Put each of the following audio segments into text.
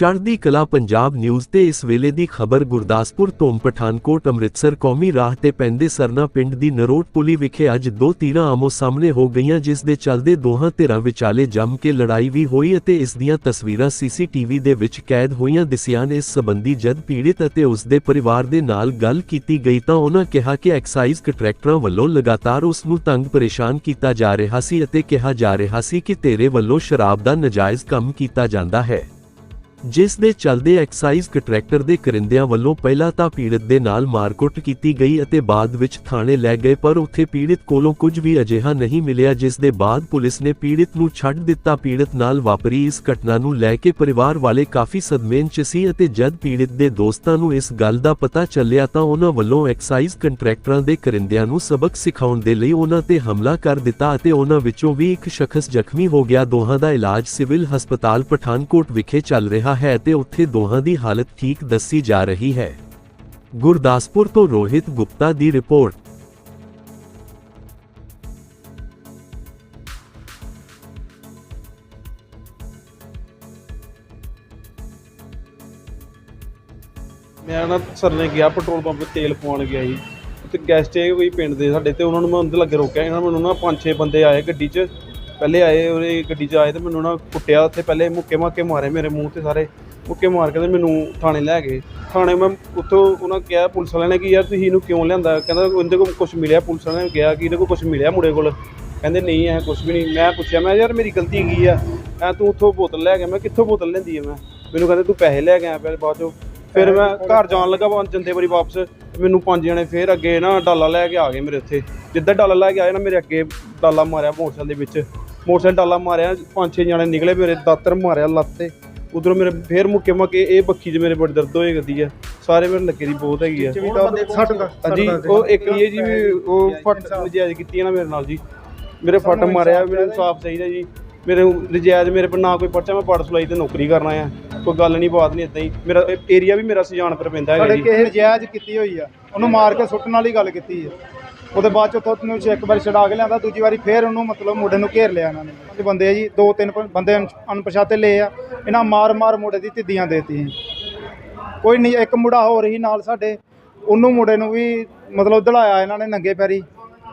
ਚੜ੍ਹਦੀ ਕਲਾ ਪੰਜਾਬ ਨਿਊਜ਼ ਤੇ ਇਸ ਵੇਲੇ ਦੀ ਖਬਰ ਗੁਰਦਾਸਪੁਰ ਤੋਂ ਪਠਾਨਕੋਟ ਅੰਮ੍ਰਿਤਸਰ ਕੌਮੀ ਰਾਹ ਤੇ ਪੈਂਦੇ ਸਰਨਾ ਪਿੰਡ ਦੀ ਨਰੋਟ ਪੁਲੀ ਵਿਖੇ ਅੱਜ ਦੋ ਧਿਰਾਂ ਆਮੋ ਸਾਹਮਣੇ ਹੋ ਗਈਆਂ, ਜਿਸ ਦੇ ਚੱਲਦੇ ਦੋਹਾਂ ਧਿਰਾਂ ਵਿਚਾਲੇ ਜੰਮ ਕੇ ਲੜਾਈ ਵੀ ਹੋਈ ਅਤੇ ਇਸ ਦੀਆਂ ਤਸਵੀਰਾਂ ਸੀਸੀਟੀਵੀ ਦੇ ਵਿੱਚ ਕੈਦ ਹੋਈਆਂ। ਦਿਸੀਆਂ ਨੇ ਇਸ ਸੰਬੰਧੀ ਜਦ ਪੀੜਿਤ ਅਤੇ ਉਸ ਦੇ ਪਰਿਵਾਰ ਦੇ ਨਾਲ ਗੱਲ ਕੀਤੀ ਗਈ ਤਾਂ ਉਹਨਾਂ ਕਿਹਾ ਕਿ ਐਕਸਾਈਜ਼ ਕੰਟਰੈਕਟਰਾਂ ਵੱਲੋਂ ਲਗਾਤਾਰ ਉਸ ਨੂੰ ਤੰਗ ਪਰੇਸ਼ਾਨ ਕੀਤਾ ਜਾ ਰਿਹਾ ਸੀ ਅਤੇ ਕਿਹਾ ਜਾ ਰਿਹਾ ਸੀ ਕਿ ਤੇਰੇ ਵੱਲੋਂ ਸ਼ਰਾਬ ਦਾ ਨਜਾਇਜ਼ ਕੰਮ ਕੀਤਾ ਜਾਂਦਾ ਹੈ। ਜਿਸ ਦੇ ਚਲਦੇ ਐਕਸਾਈਜ਼ ਕੰਟਰੈਕਟਰ ਦੇ ਕਰਿੰਦਿਆਂ ਵੱਲੋਂ ਪਹਿਲਾਂ ਤਾਂ ਪੀੜਤ ਦੇ ਨਾਲ ਮਾਰਕੁੱਟ ਕੀਤੀ ਗਈ ਅਤੇ ਬਾਅਦ ਵਿੱਚ ਥਾਣੇ ਲੈ ਗਏ, ਪਰ ਉੱਥੇ ਪੀੜਤ ਕੋਲੋਂ ਕੁਝ ਵੀ ਅਜਿਹਾ ਨਹੀਂ ਮਿਲਿਆ, ਜਿਸ ਦੇ ਬਾਅਦ ਪੁਲਿਸ ਨੇ ਪੀੜਤ ਨੂੰ ਛੱਡ ਦਿੱਤਾ। ਪੀੜਤ ਨਾਲ ਵਾਪਰੀ ਇਸ ਘਟਨਾ ਨੂੰ ਲੈ ਕੇ ਪਰਿਵਾਰ ਵਾਲੇ ਕਾਫੀ ਸਦਮੇਂ 'ਚ ਸੀ ਅਤੇ ਜਦ ਪੀੜਤ ਦੇ ਦੋਸਤਾਂ ਨੂੰ ਇਸ ਗੱਲ ਦਾ ਪਤਾ ਚੱਲਿਆ ਤਾਂ ਉਹਨਾਂ ਵੱਲੋਂ ਐਕਸਾਈਜ਼ ਕੰਟਰੈਕਟਰਾਂ ਦੇ ਕਰਿੰਦਿਆਂ ਨੂੰ ਸਬਕ ਸਿਖਾਉਣ ਦੇ ਲਈ ਉਹਨਾਂ ਤੇ ਹਮਲਾ ਕਰ ਦਿੱਤਾ ਅਤੇ ਉਹਨਾਂ ਵਿੱਚੋਂ ਵੀ ਇੱਕ ਸ਼ਖਸ ਜ਼ਖਮੀ ਹੋ ਗਿਆ। ਦੋਹਾਂ ਦਾ ਇਲਾਜ ਸਿਵਲ ਹਸਪਤਾਲ ਪਠਾਨਕੋਟ ਵਿਖੇ ਚੱਲ ਰਿਹਾ ਹੈ ਤੇ ਉੱਥੇ ਦੋਹਾਂ ਦੀ ਹਾਲਤ ਠੀਕ ਦੱਸੀ ਜਾ ਰਹੀ ਹੈ। ਗੁਰਦਾਸਪੁਰ ਤੋਂ ਰੋਹਿਤ ਗੁਪਤਾ ਦੀ ਰਿਪੋਰਟ। ਮੈਂ ਨਾ ਸਰ ਨੇ ਗਿਆ ਪੈਟਰੋਲ ਪੰਪ ਤੇ ਤੇਲ ਪਵਾਉਣ ਗਿਆ ਜੀ ਤੇ ਗੈਸਟ ਇਹ ਕੋਈ ਪਿੰਡ ਦੇ ਸਾਡੇ ਤੇ ਉਹਨਾਂ ਨੂੰ ਮੈਂ ਉਹਦੇ ਲੱਗੇ ਰੋਕਿਆ। ਇਹਨਾਂ ਮੈਨੂੰ ਨਾ ਪੰਜ ਛੇ ਬੰਦੇ ਆਏ ਗੱਡੀ 'ਚ। ਪਹਿਲੇ ਆਏ ਉਹਦੇ ਗੱਡੀ 'ਚ ਆਏ ਤੇ ਮੈਨੂੰ ਨਾ ਕੁੱਟਿਆ ਉੱਥੇ। ਪਹਿਲੇ ਮੁੱਕੇ ਮਾਕੇ ਮਾਰੇ ਮੇਰੇ ਮੂੰਹ ਤੇ ਸਾਰੇ। ਮੁੱਕੇ ਮਾਰ ਕੇ ਤੇ ਮੈਨੂੰ ਥਾਣੇ ਲੈ ਗਏ। ਥਾਣੇ ਮੈਂ ਉੱਥੋਂ ਉਹਨਾਂ ਕਿਹਾ ਪੁਲਿਸ ਵਾਲਿਆਂ ਨੇ ਕਿ ਯਾਰ ਤੁਸੀਂ ਇਹਨੂੰ ਕਿਉਂ ਲਿਆਂਦਾ? ਕਹਿੰਦਾ ਉਹਦੇ ਕੋਲ ਕੁਝ ਮਿਲਿਆ। ਪੁਲਿਸ ਵਾਲਿਆਂ ਨੇ ਕਿਹਾ ਕਿ ਇਹਦੇ ਕੋਲ ਕੁਝ ਮਿਲਿਆ ਮੁੰਡੇ ਕੋਲ। ਕਹਿੰਦੇ ਨਹੀਂ ਐ ਕੁਝ ਵੀ ਨਹੀਂ। ਮੈਂ ਪੁੱਛਿਆ, ਮੈਂ ਯਾਰ ਮੇਰੀ ਗਲਤੀ ਕੀ ਆ? ਐ ਤੂੰ ਉੱਥੋਂ ਬੋਤਲ ਲੈ ਗਿਆ। ਮੈਂ ਕਿੱਥੋਂ ਬੋਤਲ ਲੈਂਦੀ ਆ ਮੈਂ? ਮੈਨੂੰ ਕਹਿੰਦੇ, ਤੂੰ ਪੈਸੇ ਲੈ ਕੇ ਆਇਆ ਪਹਿਲੇ ਬਾਅਦ ਚੋਂ। ਫਿਰ ਮੈਂ ਘਰ ਜਾਣ ਲੱਗਾ ਵਾ ਜੰਦੇ ਵਾਰੀ ਵਾਪਸ। ਮੈਨੂੰ ਪੰਜ ਜਣੇ ਫੇਰ ਅੱਗੇ ਨਾ ਡਾਲਾ ਲੈ ਕੇ ਆ ਗਏ ਮੇਰੇ ਉੱਥੇ। ਜਿੱਦਾਂ ਡਾਲਾ ਲੈ ਕੇ ਆਏ ਨਾ ਮੇਰੇ ਅੱਗੇ ਡਾਲਾ ਮਾਰਿਆ ਮੋਟਰਸਾਈਕਲ ਦੇ ਵਿੱਚ। ਮੋਟਰਸਾਈਕਲ ਡਾਲਾ ਮਾਰਿਆ ਪੰਜ ਛੇ ਜਣੇ ਨਿਕਲੇ ਮੇਰੇ ਦਾਤਰ ਮਾਰਿਆ ਲੱਤ ਤੇ। ਉਧਰੋਂ ਮੇਰੇ ਫੇਰ ਮੁੱਕੇ ਮੱਕੇ ਇਹ ਬੱਖੀ 'ਚ ਮੇਰੇ ਬੜੀ ਦਰਦ ਹੋਏ ਕਰਦੀ ਆ। ਸਾਰੇ ਮੇਰੇ ਲੱਗੇ ਦੀ ਬਹੁਤ ਹੈਗੀ ਆ। ਹਾਂਜੀ ਉਹ ਇੱਕ ਇਹ ਜੀ ਵੀ ਉਹ ਫਟ ਨਜਾਇਜ਼ ਕੀਤੀ ਆ ਨਾ ਮੇਰੇ ਨਾਲ ਜੀ। ਮੇਰੇ ਫਟ ਮਾਰਿਆ ਮੈਨੂੰ ਇਨਸਾਫ ਚਾਹੀਦਾ ਜੀ। ਮੇਰੇ ਨਜਾਇਜ਼ ਮੇਰੇ ਪਰ ਨਾ ਕੋਈ ਪਰਚਾ ਮੈਂ ਪੜ ਸੁਲਾਈ ਤੇ ਨੌਕਰੀ ਕਰਨਾ ਆ ਕੋਈ ਗੱਲ ਨਹੀਂ ਬਾਤ ਨਹੀਂ ਇਦਾਂ ਹੀ। ਮੇਰਾ ਏਰੀਆ ਵੀ ਮੇਰਾ ਸੁਜਾਨਪੁਰ ਪੈਂਦਾ ਹੈਗਾ ਸਾਡੇ ਜੀ। ਕਿਸੇ ਨਜਾਇਜ਼ ਕੀਤੀ ਹੋਈ ਆ। ਉਹਨੂੰ ਮਾਰ ਕੇ ਸੁੱਟਣ ਵਾਲੀ ਗੱਲ ਕੀਤੀ ਆ। ਉਹਦੇ ਬਾਅਦ ਚ ਉੱਥੋਂ ਨੂੰ ਇੱਕ ਵਾਰੀ ਛਡਾ ਕੇ ਲਿਆਂਦਾ ਦੂਜੀ ਵਾਰੀ ਫੇਰ ਉਹਨੂੰ ਮਤਲਬ ਮੁੰਡੇ ਨੂੰ ਘੇਰ ਲਿਆ ਇਹਨਾਂ ਨੇ। ਤੇ ਬੰਦੇ ਆ ਜੀ ਦੋ ਤਿੰਨ ਪ- ਬੰਦੇ ਅਣ- ਅਣਪਛਾਤੇ ਲਏ ਆ। ਇਹਨਾਂ ਮਾਰ ਮਾਰ ਮੁੰਡੇ ਦੀ ਤਿੱਦੀਆਂ ਦੇਤੀ ਕੋਈ ਨਹੀਂ ਇੱਕ ਮੁੰਡਾ ਹੋਰ ਹੀ ਨਾਲ ਸਾਡੇ ਉਹਨੂੰ ਮੁੰਡੇ ਨੂੰ ਵੀ ਮਤਲਬ ਦੜਾਇਆ ਇਹਨਾਂ ਨੇ ਨੰਗੇ ਪੈਰੀ।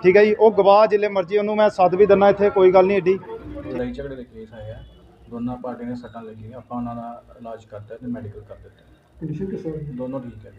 ਠੀਕ ਹੈ ਜੀ ਉਹ ਗਵਾਹ ਜਿੱਲੇ ਮਰਜ਼ੀ ਉਹਨੂੰ ਮੈਂ ਸੱਦ ਵੀ ਦਿੰਦਾ ਇੱਥੇ ਕੋਈ ਗੱਲ ਨਹੀਂ ਏਡੀ। ਲੜਾਈ ਝਗੜੇ ਦੇ ਕੇਸ ਆਏ ਆ। ਦੋਨਾਂ ਪਾਰਟੀਆਂ ਨੇ ਸੱਟਾਂ ਲੱਗੀਆਂ ਆਪਾਂ ਉਹਨਾਂ ਦਾ ਇਲਾਜ ਕਰਤਾ ਤੇ ਮੈਡੀਕਲ ਕਰ ਦਿੱਤਾ। ਕੰਡੀਸ਼ਨ ਕਿਸ ਦੋਨੋਂ ਠੀਕ ਹੈ।